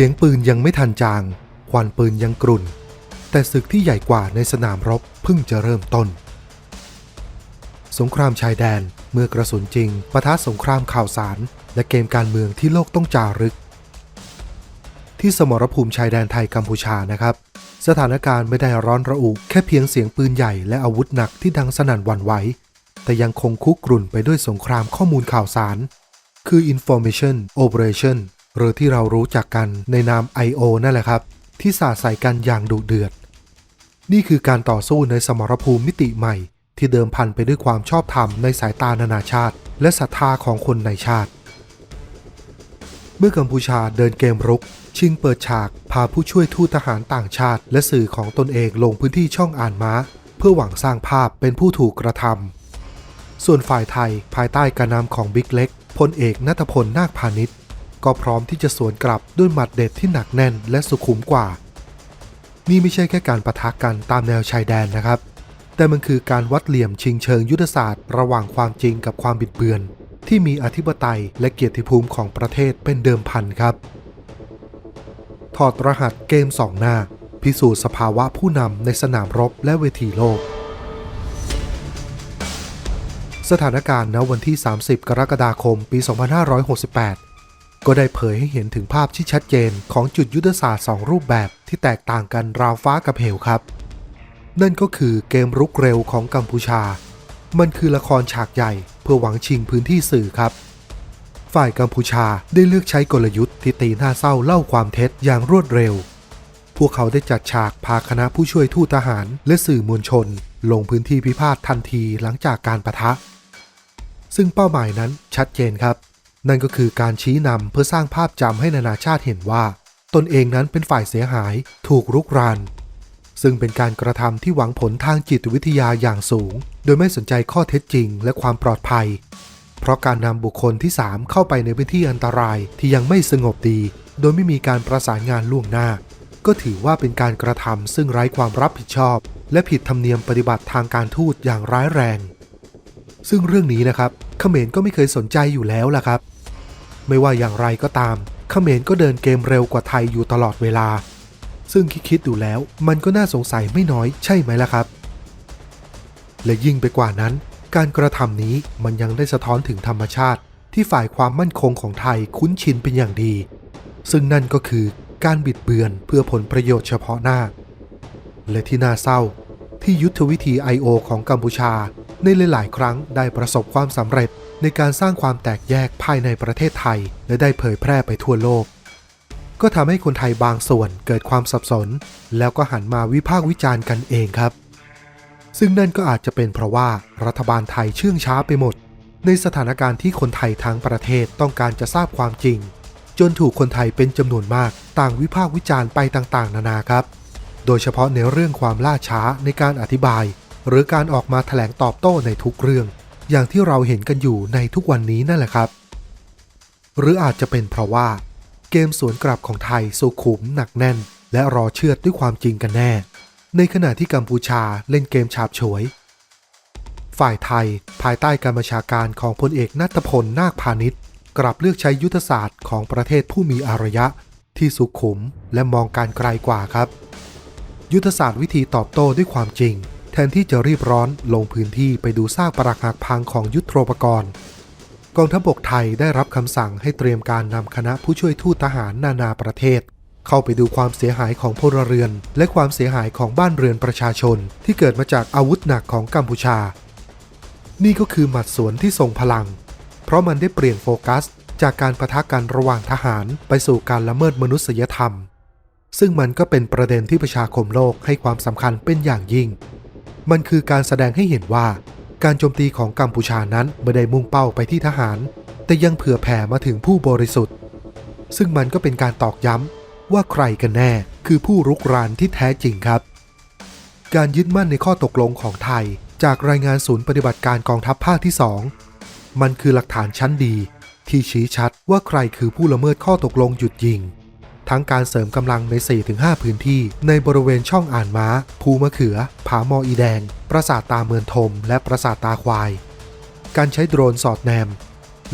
สียงปืนยังไม่ทันจาง ควันปืนยังกรุ่น แต่ศึกที่ใหญ่กว่าในสนามรบเพิ่งจะเริ่มต้น สงครามชายแดนเมื่อกระสุนจริงปะทะสงครามข่าวสาร และเกมการเมืองที่โลกต้องจารึก ที่สมรภูมิชายแดนไทยกัมพูชานะครับ สถานการณ์ไม่ได้ร้อนระอุแค่เพียงเสียงปืนใหญ่และอาวุธหนักที่ดังสนั่นหวั่นไหวแต่ยังคงคุกรุ่นไปด้วยสงครามข้อมูลข่าวสาร คือ information operation หรือที่เรารู้จักกันในนาม I.O. นั่นแหละครับ ที่สาดใส่กันอย่างดุเดือด นี่คือการต่อสู้ในสมรภูมิมิติใหม่ ที่เดิมพันไปด้วยความชอบธรรมในสายตานานาชาติ และศรัทธาของคนในชาติ เมื่อกัมพูชาเดินเกมรุก ชิงเปิดฉากพาผู้ช่วยทูตทหารต่างชาติ และสื่อของตนเองลงพื้นที่ช่องอ่านม้า เพื่อหวังสร้างภาพเป็นผู้ถูกกระทำส่วนฝ่ายไทยภายใต้การนำของบิ๊กเล็กพลเอกนัทพลนาคพาณิชย์ ก็พร้อมที่จะสวนกลับด้วยหมัดเด็ดที่หนักแน่นและสุขุมกว่า นี่ไม่ใช่แค่การประทะกันตามแนวชายแดนนะครับ แต่มันคือการวัดเหลี่ยมชิงเชิงยุทธศาสตร์ ระหว่างความจริงกับความบิดเบือน ที่มีอธิปไตยและเกียรติภูมิของประเทศเป็นเดิมพันครับ ถอดรหัสเกมสองหน้า พิสูจน์สภาวะผู้นำในสนามรบและเวทีโลกสถานการณ์ณวันที่ 30 กรกฎาคม ปี 2568 ก็ได้เผยให้เห็นถึงภาพที่ชัดเจนของจุดยุทธศาสตร์ 2 รูปแบบที่แตกต่างกันราวฟ้ากับเหวครับ นั่นก็คือเกมรุกเร็วของกัมพูชา มันคือละครฉากใหญ่เพื่อหวังชิงพื้นที่สื่อครับ ฝ่ายกัมพูชาได้เลือกใช้กลยุทธ์ที่ตีหน้าเศร้าเล่าความเท็จอย่างรวดเร็ว พวกเขาได้จัดฉากพาคณะผู้ช่วยทูตทหารและสื่อมวลชน ลงพื้นที่พิพาททันทีหลังจากการประทะ ซึ่งเป้าหมายนั้นชัดเจนครับ นั่นก็คือการชี้นำเพื่อสร้างภาพจำให้นานาชาติเห็นว่า ตนเองนั้นเป็นฝ่ายเสียหายถูกรุกราน ซึ่งเป็นการกระทำที่หวังผลทางจิตวิทยาอย่างสูง โดยไม่สนใจข้อเท็จจริงและความปลอดภัย เพราะการนำบุคคลที่ 3 เข้าไปในพื้นที่อันตรายที่ยังไม่สงบดี โดยไม่มีการประสานงานล่วงหน้า ก็ถือว่าเป็นการกระทำซึ่งไร้ความรับผิดชอบ และผิดธรรมเนียมปฏิบัติทางการทูตอย่างร้ายแรง ซึ่งเรื่องนี้นะครับ เขมรก็ไม่เคยสนใจอยู่แล้วล่ะครับ ไม่ว่าอย่างไรก็ตาม เขมรก็เดินเกมเร็วกว่าไทยอยู่ตลอดเวลา ซึ่งคิดๆดูแล้วมันก็น่าสงสัยไม่น้อยใช่ไหมล่ะครับ และยิ่งไปกว่านั้น การกระทำนี้มันยังได้สะท้อนถึงธรรมชาติที่ฝ่ายความมั่นคงของไทยคุ้นชินเป็นอย่างดี ซึ่งนั่นก็คือการบิดเบือนเพื่อผลประโยชน์เฉพาะหน้า และที่น่าเศร้าที่ยุทธวิธี I.O. ของกัมพูชา ในหลาย ๆ ครั้งได้ประสบความสำเร็จในการสร้างความแตกแยกภายในประเทศไทย และได้เผยแพร่ไปทั่วโลก ก็ทำให้คนไทยบางส่วนเกิดความสับสน แล้วก็หันมาวิพากษ์วิจารณ์กันเองครับ ซึ่งนั่นก็อาจจะเป็นเพราะว่ารัฐบาลไทยเชื่องช้าไปหมด ในสถานการณ์ที่คนไทยทั้งประเทศต้องการจะทราบความจริง จนถูกคนไทยเป็นจำนวนมากต่างวิพากษ์วิจารณ์ไปต่าง ๆ นานาครับ โดยเฉพาะในเรื่องความล่าช้าในการอธิบาย หรือการออกมาแถลงตอบโต้ในทุกเรื่อง อย่างที่เราเห็นกันอยู่ในทุกวันนี้นั่นแหละครับ หรืออาจจะเป็นเพราะว่า เกมสวนกลับของไทยสุขุมหนักแน่น และรอเชื่อดด้วยความจริงกันแน่ ในขณะที่กัมพูชาเล่นเกมฉาบฉวย ฝ่ายไทยภายใต้การบัญชาการของพลเอกนัทพลนาคพาณิชย์กลับเลือกใช้ยุทธศาสตร์ของประเทศผู้มีอารยะ ที่สุขุมและมองการไกลกว่าครับ ยุทธศาสตร์วิธีตอบโต้ด้วยความจริง นที่จะรีบร้อนลงพื้นที่ไปดูซากปรักหักพังของยุทธโธปกรณ์กองทัพบกไทยได้รับคำสั่งให้เตรียมการนำคณะผู้ช่วยทูตทหารนานาประเทศ เข้าไปดูความเสียหายของพลเรือน และความเสียหายของบ้านเรือนประชาชน ที่เกิดมาจากอาวุธหนักของกัมพูชา นี่ก็คือหมัดสวนที่ทรงพลัง เพราะมันได้เปลี่ยนโฟกัส จากการประทะกันระหว่างทหารไปสู่การละเมิดมนุษยธรรม ซึ่งมันก็เป็นประเด็นที่ประชาคมโลกให้ความสำคัญเป็นอย่างยิ่ง มันคือการแสดงให้เห็นว่า การโจมตีของกัมพูชานั้นไม่ได้มุ่งเป้าไปที่ทหาร แต่ยังเผื่อแผ่มาถึงผู้บริสุทธิ์ ซึ่งมันก็เป็นการตอกย้ำว่าใครกันแน่คือผู้รุกรานที่แท้จริงครับ การยึดมั่นในข้อตกลงของไทย จากรายงานศูนย์ปฏิบัติการกองทัพภาคที่2มันคือหลักฐานชั้นดี ที่ชี้ชัดว่าใครคือผู้ละเมิดข้อตกลงหยุดยิง ทั้งการเสริมกำลังใน 4-5 พื้นที่ ในบริเวณช่องอ่านม้า ภูมะเขือ ผามออีแดง ปราสาทตาเมือนทม และปราสาทตาควาย การใช้โดรนสอดแนม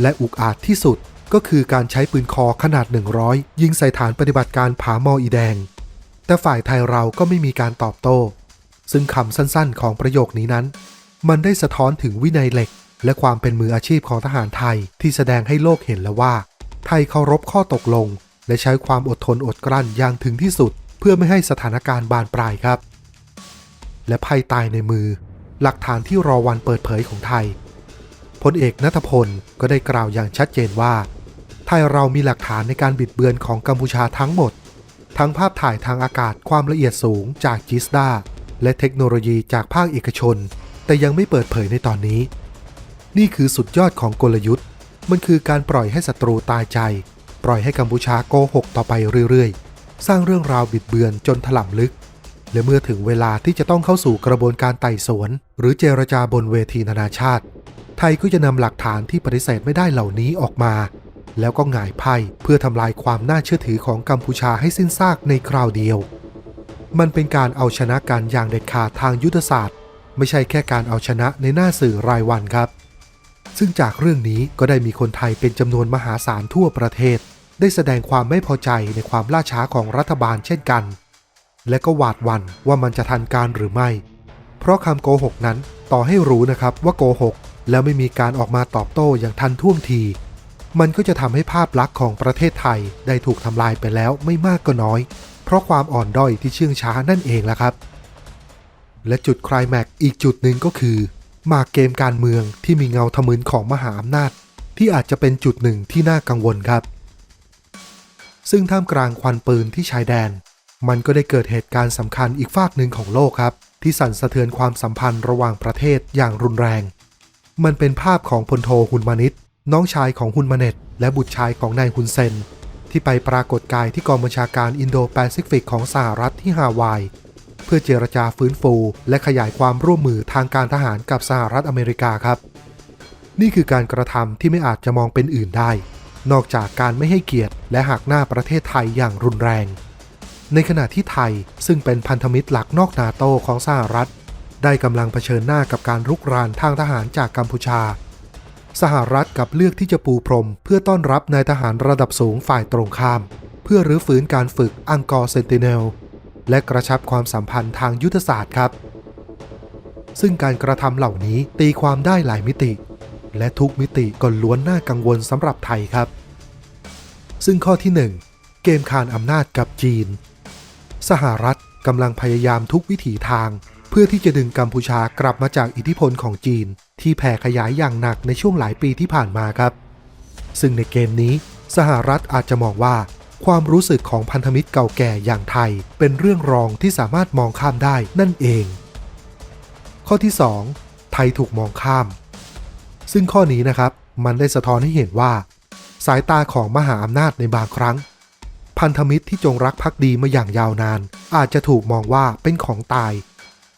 และอุกอาจที่สุดก็คือการใช้ปืนคอขนาด 100 ยิงใส่ฐานปฏิบัติการผามออีแดง แต่ฝ่ายไทยเราก็ไม่มีการตอบโต้ ซึ่งคำสั้นๆ ของประโยคนี้นั้น มันได้สะท้อนถึงวินัยเหล็ก และความเป็นมืออาชีพของทหารไทยที่แสดงให้โลกเห็นแล้วว่า ไทยเคารพข้อตกลง และใช้ความอดทนอดกลั้นอย่างถึงที่สุด เพื่อไม่ให้สถานการณ์บานปลายครับ และภัยตายในมือ หลักฐานที่รอวันเปิดเผยของไทยพลเอกนัทพลก็ได้กล่าวอย่างชัดเจนว่า ไทยเรามีหลักฐานในการบิดเบือนของกัมพูชาทั้งหมด ทั้งภาพถ่ายทางอากาศความละเอียดสูงจากจิสดาและเทคโนโลยีจากภาคเอกชน แต่ยังไม่เปิดเผยในตอนนี้ นี่คือสุดยอดของกลยุทธ์ มันคือการปล่อยให้ศัตรูตายใจ ปล่อยให้กัมพูชาโกหกต่อไปเรื่อยๆ สร้างเรื่องราวบิดเบือนจนถล่มลึก และเมื่อถึงเวลาที่จะต้องเข้าสู่กระบวนการไต่สวน หรือเจรจาบนเวทีนานาชาติ ไทยก็จะนำหลักฐานที่ปฏิเสธไม่ได้เหล่านี้ออกมา แล้วก็หงายไพ่เพื่อทำลายความน่าเชื่อถือของกัมพูชาให้สิ้นซากในคราวเดียว มันเป็นการเอาชนะกันอย่างเด็ดขาดทางยุทธศาสตร์ ไม่ใช่แค่การเอาชนะในหน้าสื่อรายวันครับซึ่งจากเรื่องนี้ก็ได้มีคนไทยเป็นจำนวนมหาศาลทั่วประเทศ ได้แสดงความไม่พอใจในความล่าช้าของรัฐบาลเช่นกัน และก็หวาดวันว่ามันจะทันการหรือไม่ เพราะคำโกหกนั้นต่อให้รู้นะครับว่าโกหก แล้วไม่มีการออกมาตอบโต้อย่างทันท่วงที มันก็จะทำให้ภาพลักษณ์ของประเทศไทยได้ถูกทำลายไปแล้วไม่มากก็น้อย เพราะความอ่อนด้อยที่เชื่องช้านั่นเองแหละครับ และจุดคลายแม็กซ์อีกจุดหนึ่งก็คือหมากเกมการเมืองที่มีเงาทะมึนของมหาอำนาจ ที่อาจจะเป็นจุดหนึ่งที่น่ากังวลครับ ซึ่งท่ามกลางควันปืนที่ชายแดน มันก็ได้เกิดเหตุการณ์สำคัญอีกฝากหนึ่งของโลกครับ ที่สั่นสะเทือนความสัมพันธ์ระหว่างประเทศอย่างรุนแรง มันเป็นภาพของพลโทฮุนมานิตน้องชายของฮุนมาเน็ตและบุตรชายของนายฮุนเซน ที่ไปปรากฏกายที่กองบัญชาการอินโดแปซิฟิกของสหรัฐที่ฮาวาย เพื่อเจรจาฟื้นฟู และขยายความร่วมมือทางการทหารกับสหรัฐอเมริกาครับ นี่คือการกระทำที่ไม่อาจจะมองเป็นอื่นได้ นอกจากการไม่ให้เกียรติ และหักหน้าประเทศไทยอย่างรุนแรง ในขณะที่ไทยซึ่งเป็นพันธมิตรหลักนอกนาโตของสหรัฐ ได้กำลังเผชิญหน้ากับการรุกรานทางทหารจากกัมพูชา สหรัฐกับเลือกที่จะปูพรม เพื่อต้อนรับนายทหารระดับสูงฝ่ายตรงข้าม เพื่อรื้อฟื้นการฝึกอังกอร์เซนติเนลและกระชับความสัมพันธ์ทางยุทธศาสตร์ครับ ซึ่งการกระทำเหล่านี้ตีความได้หลายมิติ และทุกมิติก็ล้วนน่ากังวลสำหรับไทยครับ ซึ่งข้อที่ 1 เกมคานอำนาจกับจีน สหรัฐกำลังพยายามทุกวิถีทาง เพื่อที่จะดึงกัมพูชากลับมาจากอิทธิพลของจีน ที่แผ่ขยายอย่างหนักในช่วงหลายปีที่ผ่านมาครับ ซึ่งในเกมนี้สหรัฐอาจจะมองว่า ความรู้สึกของพันธมิตรเก่าแก่อย่างไทย เป็นเรื่องรองที่สามารถมองข้ามได้นั่นเอง ข้อที่ 2 ไทยถูกมองข้าม ซึ่งข้อนี้นะครับมันได้สะท้อนให้เห็นว่า สายตาของมหาอำนาจในบางครั้ง พันธมิตรที่จงรักภักดีมาอย่างยาวนาน อาจจะถูกมองว่าเป็นของตาย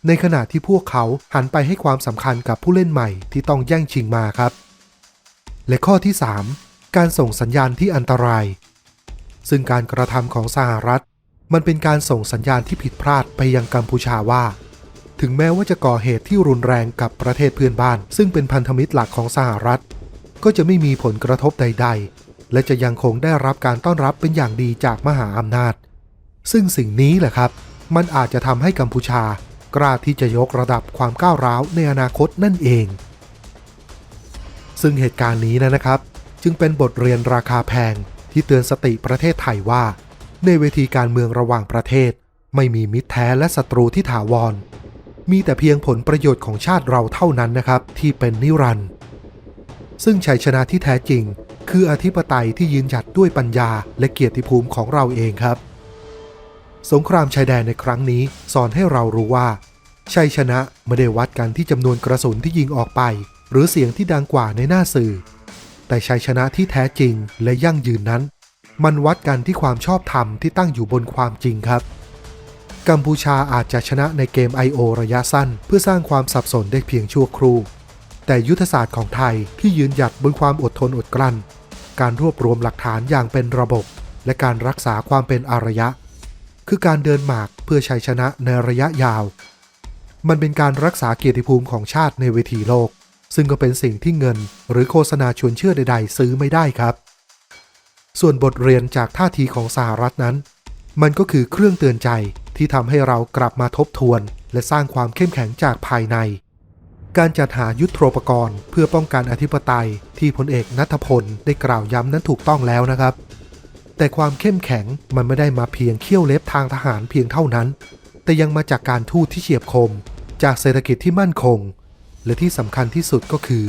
ในขณะที่พวกเขาหันไปให้ความสำคัญกับผู้เล่นใหม่ที่ต้องแย่งชิงมาครับ และข้อที่ 3 การส่งสัญญาณที่อันตราย ซึ่งการกระทำของสหรัฐ มันเป็นการส่งสัญญาณที่ผิดพลาดไปยังกัมพูชาว่า ถึงแม้ว่าจะก่อเหตุที่รุนแรงกับประเทศเพื่อนบ้าน ซึ่งเป็นพันธมิตรหลักของสหรัฐ ก็จะไม่มีผลกระทบใด ๆ และจะยังคงได้รับการต้อนรับเป็นอย่างดีจากมหาอำนาจ ซึ่งสิ่งนี้แหละครับ มันอาจจะทำให้กัมพูชากล้าที่จะยกระดับความก้าวร้าวในอนาคตนั่นเอง ซึ่งเหตุการณ์นี้นะครับ จึงเป็นบทเรียนราคาแพงที่เตือนสติประเทศไทยว่า ในเวทีการเมืองระหว่างประเทศ ไม่มีมิตรแท้และศัตรูที่ถาวร มีแต่เพียงผลประโยชน์ของชาติเราเท่านั้นนะครับ ที่เป็นนิรันด์ซึ่งชัยชนะที่แท้จริง คืออธิปไตยที่ยืนหยัดด้วยปัญญาและเกียรติภูมิของเราเองครับ สงครามชายแดนในครั้งนี้สอนให้เรารู้ว่า ชัยชนะไม่ได้วัดกันที่จำนวนกระสุนที่ยิงออกไป หรือเสียงที่ดังกว่าในหน้าสื่อ แต่ชัยชนะที่แท้จริงและยั่งยืนนั้น มันวัดกันที่ความชอบธรรมที่ตั้งอยู่บนความจริงครับ กัมพูชาอาจจะชนะในเกม I.O. ระยะสั้น เพื่อสร้างความสับสนได้เพียงชั่วครู่ แต่ยุทธศาสตร์ของไทยที่ยืนหยัดบนความอดทนอดกลั้น การรวบรวมหลักฐานอย่างเป็นระบบ และการรักษาความเป็นอารยะ คือการเดินหมากเพื่อชัยชนะในระยะยาว มันเป็นการรักษาเกียรติภูมิของชาติในเวทีโลก ซึ่งก็เป็นสิ่งที่เงิน หรือโฆษณาชวนเชื่อใด ๆ ซื้อไม่ได้ครับ ส่วนบทเรียนจากท่าทีของสหรัฐนั้น มันก็คือเครื่องเตือนใจ ที่ทำให้เรากลับมาทบทวน และสร้างความเข้มแข็งจากภายใน การจัดหายุทโธปกรณ์เพื่อป้องกันอธิปไตยที่พลเอกนัทพลได้กล่าวย้ำนั้นถูกต้องแล้วนะครับ แต่ความเข้มแข็งมันไม่ได้มาเพียงเขี้ยวเล็บทางทหารเพียงเท่านั้น แต่ยังมาจากการทูตที่เฉียบคม จากเศรษฐกิจที่มั่นคง และที่สำคัญที่สุดก็คือ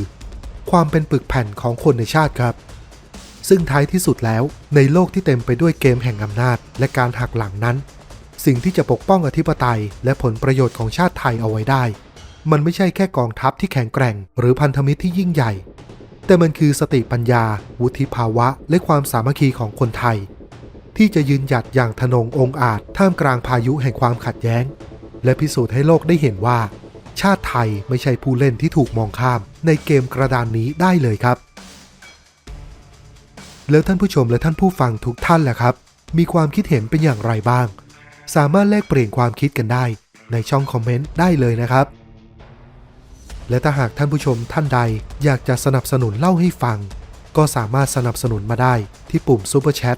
ความเป็นปึกแผ่นของคนในชาติครับซึ่งท้ายที่สุดแล้วในโลกที่เต็มไปด้วยเกมแห่งอำนาจ และการหักหลังนั้น สิ่งที่จะปกป้องอธิปไตย และผลประโยชน์ของชาติไทยเอาไว้ได้ มันไม่ใช่แค่กองทัพที่แข็งแกร่ง หรือพันธมิตรที่ยิ่งใหญ่ แต่มันคือสติปัญญา วุฒิภาวะ และความสามัคคีของคนไทย ที่จะยืนหยัดอย่างทนงองอาจท่ามกลางพายุแห่งความขัดแย้ง และพิสูจน์ให้โลกได้เห็นว่า ชาติไทยไม่ใช่ผู้เล่นที่ถูกมองข้าม ในเกมกระดานนี้ได้เลยครับ แล้วท่านผู้ชมและท่านผู้ฟังทุกท่านแหละครับ มีความคิดเห็นเป็นอย่างไรบ้าง สามารถแลกเปลี่ยนความคิดกันได้ในช่องคอมเมนต์ได้เลยนะครับ และถ้าหากท่านผู้ชมท่านใดอยากจะสนับสนุนเล่าให้ฟัง ก็สามารถสนับสนุนมาได้ที่ปุ่ม Super Chat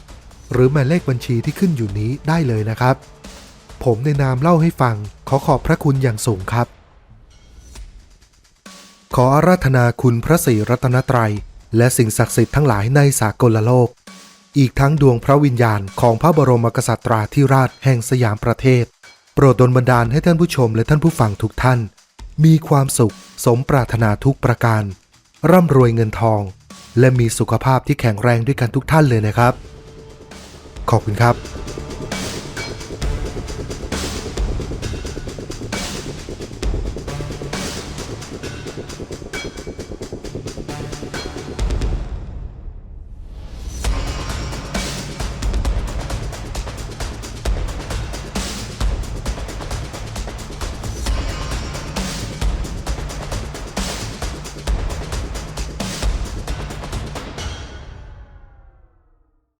หรือหมายเลขบัญชีที่ขึ้นอยู่นี้ได้เลยนะครับ ผมในนามเล่าให้ฟัง ขอขอบพระคุณอย่างสูงครับ ขออาราธนาคุณพระศรีรัตนตรัย และสิ่งศักดิ์สิทธิ์ทั้งหลายในสากลโลก อีกทั้งดวงพระวิญญาณของพระบรมกษัตราธิราชแห่งสยามประเทศ โปรดดลบันดาลให้ท่านผู้ชมและท่านผู้ฟังทุกท่าน มีความสุขสมปรารถนาทุกประการ ร่ำรวยเงินทอง และมีสุขภาพที่แข็งแรงด้วยกันทุกท่านเลยนะครับ ขอบคุณครับ